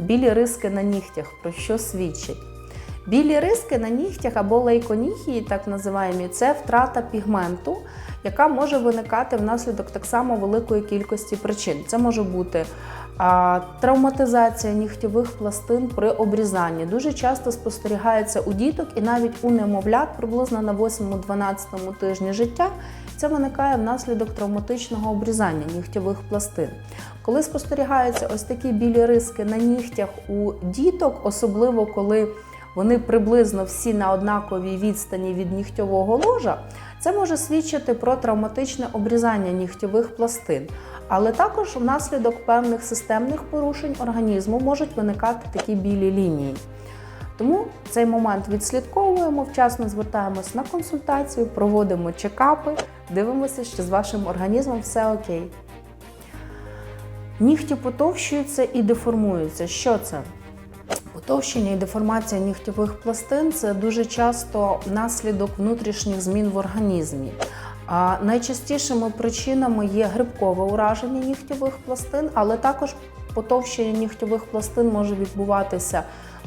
білі риски на нігтях, про що свідчить? Білі риски на нігтях або лейконіхії, так називаємо, це втрата пігменту, яка може виникати внаслідок так само великої кількості причин. Це може бути травматизація нігтєвих пластин при обрізанні. Дуже часто спостерігається у діток і навіть у немовлят приблизно на 8-12 тижні життя. Це виникає внаслідок травматичного обрізання нігтєвих пластин. Коли спостерігаються ось такі білі риски на нігтях у діток, особливо коли вони приблизно всі на однаковій відстані від нігтьового ложа, це може свідчити про травматичне обрізання нігтьових пластин. Але також внаслідок певних системних порушень організму можуть виникати такі білі лінії. Тому цей момент відслідковуємо, вчасно звертаємось на консультацію, проводимо чекапи, дивимося, що з вашим організмом все окей. Нігті потовщуються і деформуються. Що це? Потовщення і деформація нігтєвих пластин це дуже часто наслідок внутрішніх змін в організмі. А найчастішими причинами є грибкове ураження нігтєвих пластин, але також потовщення нігтєвих пластин може відбуватися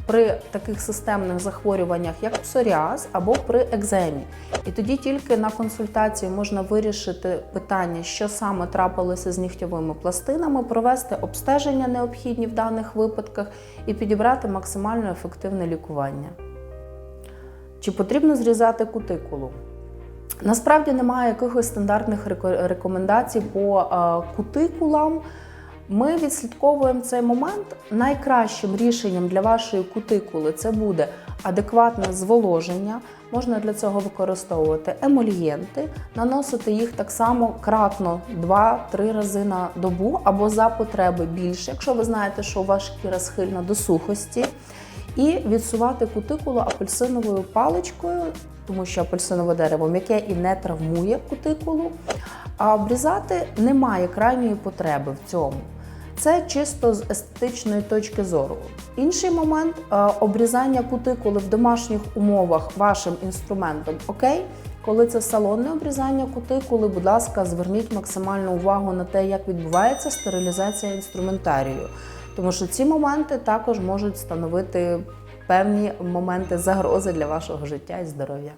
при таких системних захворюваннях, як псоріаз або при екземі. І тоді тільки на консультації можна вирішити питання, що саме трапилося з нігтєвими пластинами, провести обстеження необхідні в даних випадках і підібрати максимально ефективне лікування. Чи потрібно зрізати кутикулу? Насправді немає якихось стандартних реко- рекомендацій по е, кутикулам. Ми відслідковуємо цей момент. Найкращим рішенням для вашої кутикули це буде адекватне зволоження. Можна для цього використовувати емольєнти, наносити їх так само кратно 2-3 рази на добу або за потреби більше, якщо ви знаєте, що у вас шкіра схильна до сухості. І відсувати кутикулу апельсиновою паличкою, тому що апельсинове дерево м'яке і не травмує кутикулу. А обрізати немає крайньої потреби в цьому. Це чисто з естетичної точки зору. Інший момент е, обрізання кутикули в домашніх умовах вашим інструментом окей. Коли це салонне обрізання кутикули, будь ласка, зверніть максимальну увагу на те, як відбувається стерилізація інструментарію. Тому що ці моменти також можуть становити певні моменти загрози для вашого життя і здоров'я.